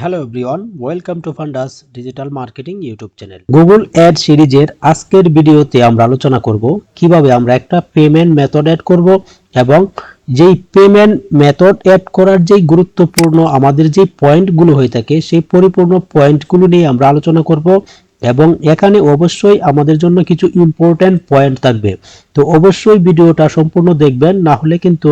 Hello everyone welcome to Fundas digital marketing YouTube channel Google ad সিরিজের আজকের ভিডিওতে আমরা আলোচনা করব কীভাবে আমরা একটা পেমেন্ট মেথড অ্যাড করব এবং যেই পেমেন্ট মেথড অ্যাড করার যেই গুরুত্বপূর্ণ আমাদের যে পয়েন্টগুলো হয়ে থাকে, সেই পরিপূর্ণ পয়েন্টগুলো নিয়ে আমরা আলোচনা করব। এবং এখানে অবশ্যই আমাদের জন্য কিছু ইম্পর্ট্যান্ট পয়েন্ট থাকবে। তো অবশ্যই ভিডিওটা সম্পূর্ণ দেখবেন, না হলে কিন্তু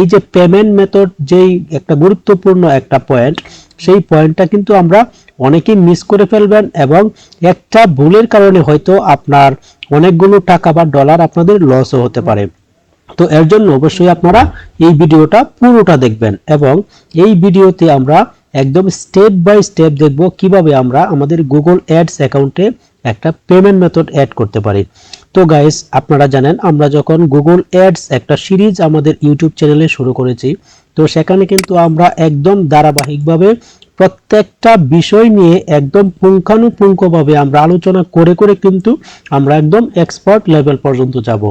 এই যে পেমেন্ট মেথড যেই একটা গুরুত্বপূর্ণ একটা পয়েন্ট সেই পয়েন্টটা কিন্তু আমরা অনেকেই মিস করে ফেলবেন এবং একটা ভুলের কারণে হয়তো আপনার অনেকগুলো টাকা বা ডলার আপনাদের লসও হতে পারে। তো এর জন্য অবশ্যই আপনারা এই ভিডিওটা পুরোটা দেখবেন এবং এই ভিডিওতে আমরা একদম স্টেপ বাই স্টেপ দেখব কীভাবে আমরা আমাদের গুগল অ্যাডস অ্যাকাউন্টে একটা পেমেন্ট মেথড অ্যাড করতে পারি। তো গাইস আপনারা জানেন, আমরা যখন গুগল অ্যাডস একটা সিরিজ আমাদের ইউটিউব চ্যানেলে শুরু করেছি, তো সেখানে কিন্তু আমরা একদম ধারাবাহিকভাবে প্রত্যেকটা বিষয় নিয়ে একদম পুঙ্খানুপুঙ্খভাবে আমরা আলোচনা করে করে কিন্তু আমরা একদম এক্সপার্ট লেভেল পর্যন্ত যাব।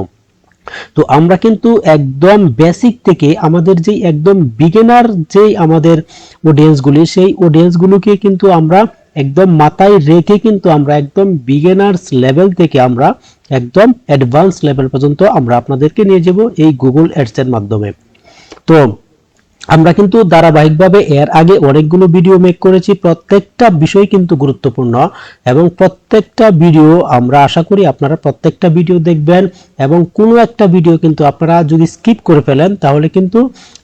তো আমরা কিন্তু একদম বেসিক থেকে আমাদের যে একদম বিগেনার যে আমাদের অডিয়েন্সগুলি সেই অডিয়েন্সগুলোকে কিন্তু আমরা একদম মাথায় রেখে কিন্তু আমরা একদম বিগেনার্স লেভেল থেকে আমরা একদম অ্যাডভান্স লেভেল পর্যন্ত আমরা আপনাদেরকে নিয়ে যাব এই গুগল অ্যাডসের মাধ্যমে। তো আমরা কিন্তু ধারাবাহিকভাবে এর আগে অনেকগুলো ভিডিও মেক করেছি। প্রত্যেকটা বিষয় কিন্তু গুরুত্বপূর্ণ এবং প্রত্যেকটা ভিডিও আমরা আশা করি আপনারা প্রত্যেকটা ভিডিও দেখবেন এবং কোনো একটা ভিডিও কিন্তু আপনারা যদি স্কিপ করে ফেলেন, তাহলে কিন্তু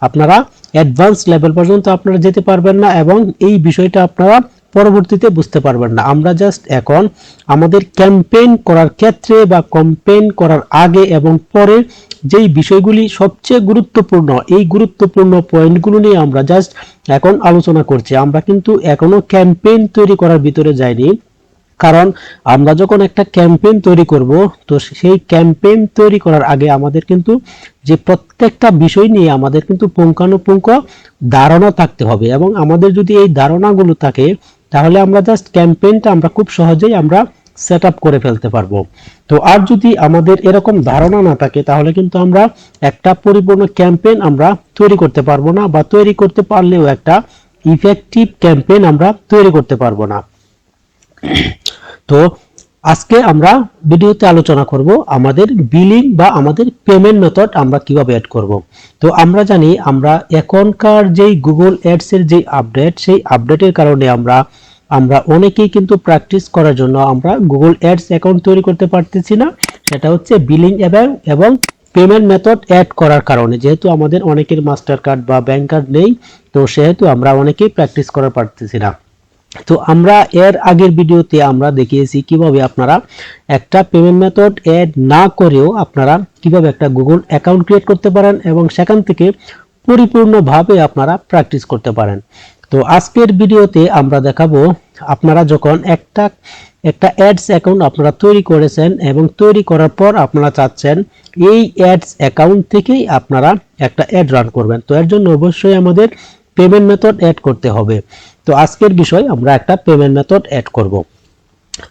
আপনারা অ্যাডভান্স লেভেল পর্যন্ত আপনারা যেতে পারবেন না এবং এই বিষয়টা আপনারা পরবর্তীতে বুঝতে পারবেন না। আমরা জাস্ট এখন আমাদের ক্যাম্পেইন করার ক্ষেত্রে বা ক্যাম্পেইন করার আগে এবং পরে যেই বিষয়গুলি সবচেয়ে গুরুত্বপূর্ণ, এই গুরুত্বপূর্ণ পয়েন্টগুলো নিয়ে আমরা জাস্ট এখন আলোচনা করছি। আমরা কিন্তু এখনও ক্যাম্পেইন তৈরি করার ভিতরে যাইনি। কারণ আমরা যখন একটা ক্যাম্পেইন তৈরি করব, তো সেই ক্যাম্পেইন তৈরি করার আগে আমাদের কিন্তু যে প্রত্যেকটা বিষয় নিয়ে আমাদের কিন্তু পুঙ্খানুপুঙ্খ ধারণা থাকতে হবে। এবং আমাদের যদি এই ধারণাগুলো থাকে, তাহলে আমরা জাস্ট ক্যাম্পেইনটা আমরা খুব সহজেই আমরা সেট করে ফেলতে পারব। তো আর যদি আমাদের এরকম ধারণা না থাকে, তাহলে কিন্তু আমরা একটা পরিপূর্ণ ক্যাম্পেইন আমরা তৈরি করতে পারব না বা তৈরি করতে পারলেও একটা ইফেক্টিভ ক্যাম্পেইন আমরা তৈরি করতে পারব না। তো আজকে আমরা ভিডিওতে আলোচনা করব আমাদের বিলিং বা আমাদের পেমেন্ট মেথড আমরা কীভাবে অ্যাড করব। তো আমরা জানি আমরা এখনকার যেই গুগল অ্যাডস এর যে আপডেট সেই আপডেটের কারণে আমরা আমরা অনেকেই কিন্তু প্র্যাকটিস করার জন্য আমরা গুগল অ্যাডস অ্যাকাউন্ট তৈরি করতে পারতেছি না। সেটা হচ্ছে বিলিং এবং এবং পেমেন্ট মেথড অ্যাড করার কারণে। যেহেতু আমাদের অনেকের মাস্টার কার্ড বা ব্যাংক কার্ড নেই, তো সেহেতু আমরা অনেকেই প্র্যাকটিস করার পারতেছি না। তো আমরা এর আগের ভিডিওতে আমরা দেখিয়েছি কীভাবে আপনারা একটা পেমেন্ট মেথড অ্যাড না করেও আপনারা কীভাবে একটা গুগল অ্যাকাউন্ট ক্রিয়েট করতে পারেন এবং সেখান থেকে পরিপূর্ণভাবে আপনারা প্র্যাকটিস করতে পারেন। তো আজকের ভিডিওতে আমরা দেখাবো আপনারা যখন একটা একটা অ্যাডস অ্যাকাউন্ট আপনারা তৈরি করেছেন এবং তৈরি করার পর আপনারা চাচ্ছেন, এই অ্যাডস অ্যাকাউন্ট থেকেই আপনারা একটা অ্যাড রান করবেন। তো এর জন্য অবশ্যই আমাদের পেমেন্ট মেথড অ্যাড করতে হবে। তো আজকের বিষয় আমরা একটা পেমেন্ট মেথড অ্যাড করব।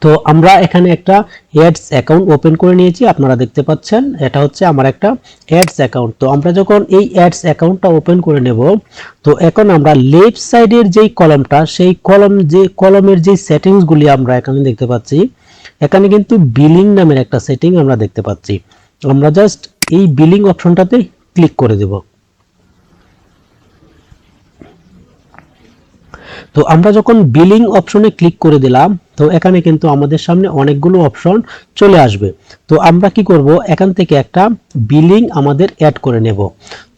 তো আমরা এখানে একটা অ্যাডস অ্যাকাউন্ট ওপেন করে নিয়েছি, আপনারা দেখতে পাচ্ছেন। এটা হচ্ছে আমার একটা অ্যাডস অ্যাকাউন্ট তো আমরা যখন এই অ্যাডস অ্যাকাউন্টটা ওপেন করে নেব, তো এখন আমরা লেফট সাইডের যেই কলমটা সেই কলম যে কলমের যে সেটিংসগুলি আমরা এখানে দেখতে পাচ্ছি, এখানে কিন্তু বিলিং নামের একটা সেটিং আমরা দেখতে পাচ্ছি। আমরা জাস্ট এই বিলিং অপশনটাতে ক্লিক করে দেবো। তো আমরা যখন বিলিং অপশনে ক্লিক করে দিলাম, তো এখানে কিন্তু আমাদের সামনে অনেকগুলো অপশন চলে আসবে। তো আমরা কি করব? এখান থেকে একটা বিলিং আমাদের অ্যাড করে নেব।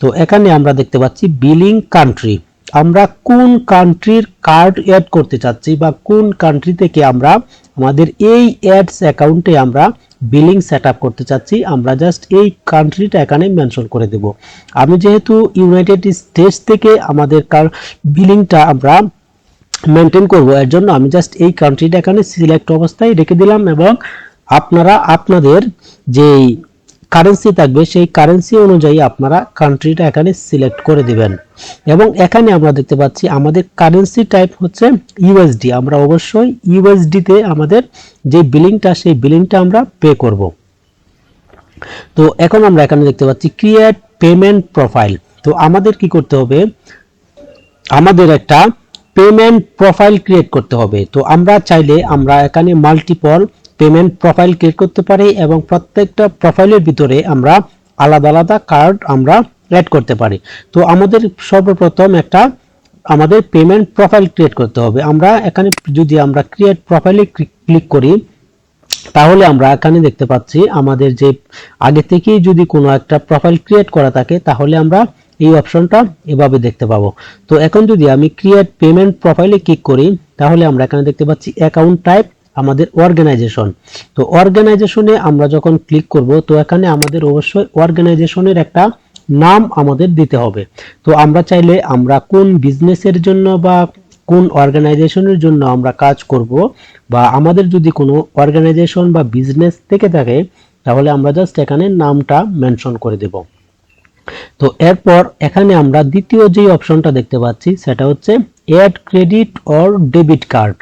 তো এখানে আমরা দেখতে পাচ্ছি বিলিং কান্ট্রি আমরা কোন কান্ট্রির কার্ড অ্যাড করতে চাচ্ছি বা কোন কান্ট্রি থেকে আমরা আমাদের এই অ্যাডস অ্যাকাউন্টে আমরা বিলিং সেট করতে চাচ্ছি, আমরা জাস্ট এই কান্ট্রিটা এখানে মেনশন করে দেব। আমি যেহেতু ইউনাইটেড স্টেটস থেকে আমাদের কার বিলিংটা আমরা মেনটেন করব। এর জন্য আমি জাস্ট এই কান্ট্রিটা এখানে সিলেক্ট অবস্থায় রেখে দিলাম এবং আপনারা, আপনাদের যেই কারেন্সি থাকবে, সেই কারেন্সি অনুযায়ী আপনারা কান্ট্রিটা এখানে সিলেক্ট করে দিবেন। এবং এখানে আমরা দেখতে পাচ্ছি আমাদের কারেন্সি টাইপ হচ্ছে ইউএসডি আমরা অবশ্যই ইউএসডিতে আমাদের যে বিলিংটা সেই বিলিংটা আমরা পে করব। তো এখন আমরা এখানে দেখতে পাচ্ছি ক্রিয়েট পেমেন্ট প্রোফাইল তো আমাদের কি করতে হবে? আমাদের একটা পেমেন্ট প্রোফাইল ক্রিয়েট করতে হবে। তো আমরা চাইলে আমরা এখানে মাল্টিপল পেমেন্ট প্রোফাইল ক্রিয়েট করতে পারি এবং প্রত্যেকটা প্রোফাইলের ভিতরে আমরা আলাদা আলাদা কার্ড আমরা অ্যাড করতে পারি। তো আমাদের সর্বপ্রথম একটা আমাদের পেমেন্ট প্রোফাইল ক্রিয়েট করতে হবে। আমরা এখানে যদি আমরা ক্রিয়েট প্রোফাইলে ক্লিক করি, তাহলে আমরা এখানে দেখতে পাচ্ছি আমাদের যে আগে থেকেই যদি কোনো একটা প্রোফাইল ক্রিয়েট করা থাকে, তাহলে আমরা এই অপশনটা এভাবে দেখতে পাবো। তো এখন যদি আমি ক্রিয়েট পেমেন্ট প্রোফাইলে ক্লিক করি, তাহলে আমরা এখানে দেখতে পাচ্ছি অ্যাকাউন্ট টাইপ আমাদের অর্গানাইজেশন তো অর্গানাইজেশনে আমরা যখন ক্লিক করব, তো এখানে আমাদের অবশ্যই অর্গানাইজেশনের একটা নাম আমাদের দিতে হবে। তো আমরা চাইলে আমরা কোন বিজনেসের জন্য বা কোন অর্গানাইজেশনের জন্য আমরা কাজ করব, বা আমাদের যদি কোনো অর্গানাইজেশন বা বিজনেস থেকে থাকে, তাহলে আমরা জাস্ট এখানে নামটা মেনশন করে দেব। তো এরপর এখানে আমরা দ্বিতীয় যে অপশনটা দেখতে পাচ্ছি, সেটা হচ্ছে add credit or debit card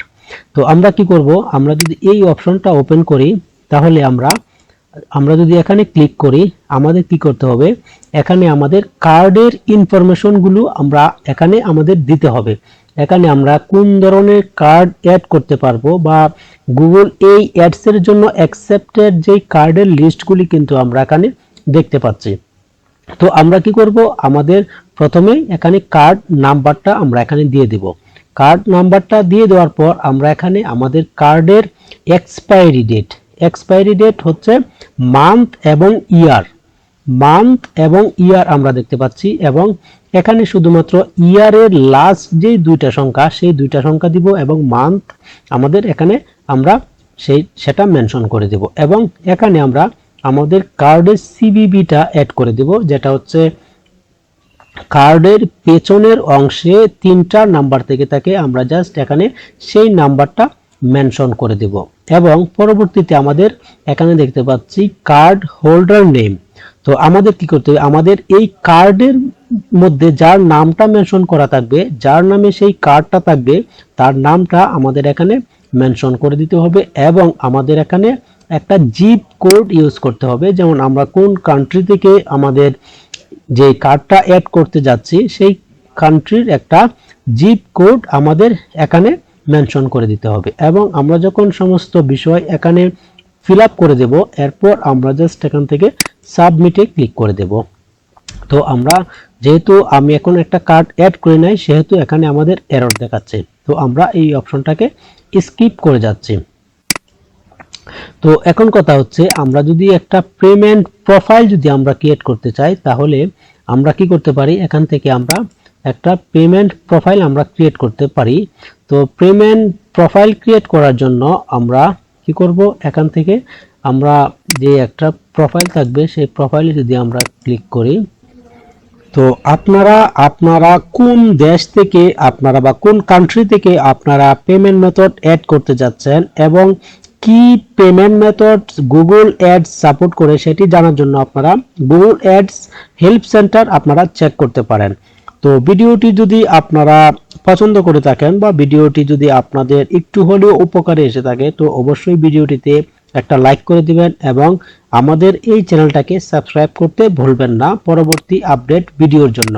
তো আমরা কি করব? আমরা যদি এই অপশনটা ওপেন করি, তাহলে আমরা আমরা যদি এখানে ক্লিক করি, আমাদের কি করতে হবে? এখানে আমাদের কার্ডের ইনফরমেশনগুলো আমরা এখানে আমাদের দিতে হবে। এখানে আমরা কোন ধরনের কার্ড অ্যাড করতে পারব বা গুগল এই অ্যাডসের জন্য অ্যাকসেপ্টেড যেই কার্ডের লিস্টগুলি কিন্তু আমরা এখানে দেখতে পাচ্ছি। তো আমরা কি করব? আমাদের প্রথমে এখানে কার্ড নাম্বারটা আমরা এখানে দিয়ে দিব। কার্ড নাম্বারটা দিয়ে দেওয়ার পর আমরা এখানে আমাদের কার্ডের এক্সপায়ারি ডেট এক্সপায়ারি ডেট হচ্ছে মান্থ এবং ইয়ার মান্থ এবং ইয়ার আমরা দেখতে পাচ্ছি এবং এখানে শুধুমাত্র ইয়ারের লাস্ট যে দুইটা সংখ্যা, সেই দুইটা সংখ্যা দিব এবং মান্থ আমাদের এখানে আমরা সেই, সেটা মেনশন করে দেব। এবং এখানে আমরা আমাদের কার্ডের সিবিবিটা অ্যাড করে দেব, যেটা হচ্ছে কার্ডের পেছনের অংশে তিনটা নাম্বার থেকে থাকে আমরা জাস্ট এখানে সেই নাম্বারটা মেনশন করে দেব। এবং পরবর্তীতে আমাদের এখানে দেখতে পাচ্ছি কার্ড হোল্ডার নেম তো আমাদের কি করতে হবে? আমাদের এই কার্ডের মধ্যে যার নামটা মেনশন করা থাকবে, যার নামে সেই কার্ডটা থাকবে, তার নামটা আমাদের এখানে মেনশন করে দিতে হবে এবং আমাদের এখানে একটা জিপ কোড ইউজ করতে হবে, যেমন আমরা কোন কান্ট্রি থেকে আমাদের যে কার্ডটা অ্যাড করতে যাচ্ছি, সেই কান্ট্রির একটা জিপ কোড আমাদের এখানে মেনশন করে দিতে হবে। এবং আমরা যখন সমস্ত বিষয় এখানে ফিল করে দেব, এরপর আমরা জাস্ট এখান থেকে সাবমিটে ক্লিক করে দেব। তো আমরা যেহেতু আমি এখন একটা কার্ড অ্যাড করে নাই, সেহেতু এখানে আমাদের এরর দেখাচ্ছে। তো আমরা এই অপশনটাকে স্কিপ করে যাচ্ছি। তো এখন কথা হচ্ছে, আমরা যদি একটা পেমেন্ট প্রোফাইল যদি আমরা ক্রিয়েট করতে চাই, তাহলে আমরা কি করতে পারি? এখান থেকে আমরা একটা পেমেন্ট প্রোফাইল আমরা ক্রিয়েট করতে পারি। তো পেমেন্ট প্রোফাইল ক্রিয়েট করার জন্য আমরা কি করব? এখান থেকে আমরা যে একটা প্রোফাইল থাকবে, সেই প্রোফাইলে যদি আমরা ক্লিক করি, তো আপনারা আপনারা কোন দেশ থেকে, আপনারা বা কোন কান্ট্রি থেকে আপনারা পেমেন্ট মেথড অ্যাড করতে যাচ্ছেন এবং কি payment method Google ads support করে সেটি জানার জন্য আপনারা গুগল অ্যাডস হেল্প সেন্টার আপনারা চেক করতে পারেন। তো ভিডিওটি যদি আপনারা পছন্দ করে থাকেন বা ভিডিওটি যদি আপনাদের একটু হলেও উপকারে এসে থাকে, তো অবশ্যই ভিডিওটিতে একটা লাইক করে দিবেন এবং আমাদের এই চ্যানেলটাকে সাবস্ক্রাইব করতে ভুলবেন না পরবর্তী আপডেট ভিডিওর জন্য।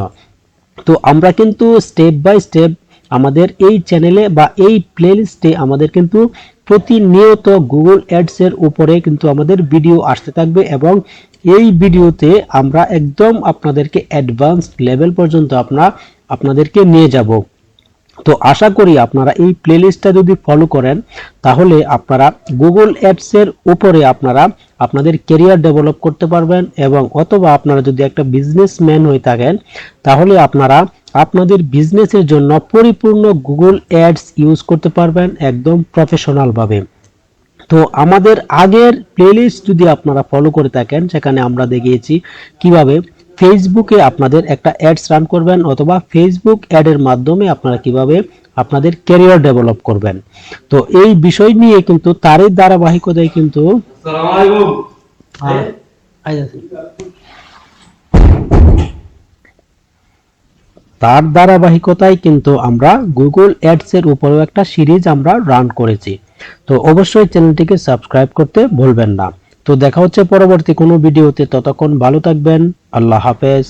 তো আমরা কিন্তু স্টেপ বাই স্টেপ আমাদের এই চ্যানেলে বা এই প্লেলিস্টে আমাদের কিন্তু প্রতিনিয়ত গুগল অ্যাডসের উপরে কিন্তু আমাদের ভিডিও আসতে থাকবে এবং এই ভিডিওতে আমরা একদম আপনাদেরকে অ্যাডভান্সড লেভেল পর্যন্ত আমরা আপনাদেরকে নিয়ে যাব। তো আশা করি আপনারা এই প্লেলিস্টটা যদি ফলো করেন, তাহলে আপনারা গুগল অ্যাডসের উপরে আপনারা আপনাদের কেরিয়ার ডেভেলপ করতে পারবেন এবং অথবা আপনারা যদি একটা বিজনেসম্যান হয়ে থাকেন, তাহলে আপনারা আপনাদের বিজনেসের জন্য পরিপূর্ণ গুগল অ্যাডস ইউজ করতে পারবেন একদম প্রফেশনালভাবে তো আমাদের আগের প্লেলিস্ট যদি আপনারা ফলো করে থাকেন, সেখানে আমরা দেখিয়েছি কীভাবে ফেসবুকে আপনাদের একটা অ্যাডস রান করবেন অথবা ফেসবুক অ্যাডের মাধ্যমে আপনারা কীভাবে আপনাদের ক্যারিয়ার ডেভেলপ করবেন। তো এই বিষয় নিয়ে কিন্তু তারই ধারাবাহিকতায় কিন্তু তার ধারাবাহিকতায় কিন্তু আমরা গুগল অ্যাডস এর উপরেও একটা সিরিজ আমরা রান করেছি। তো অবশ্যই চ্যানেলটিকে সাবস্ক্রাইব করতে ভুলবেন না। তো দেখা হচ্ছে পরবর্তী কোনো ভিডিওতে ততক্ষণ ভালো থাকবেন আল্লাহ হাফেজ।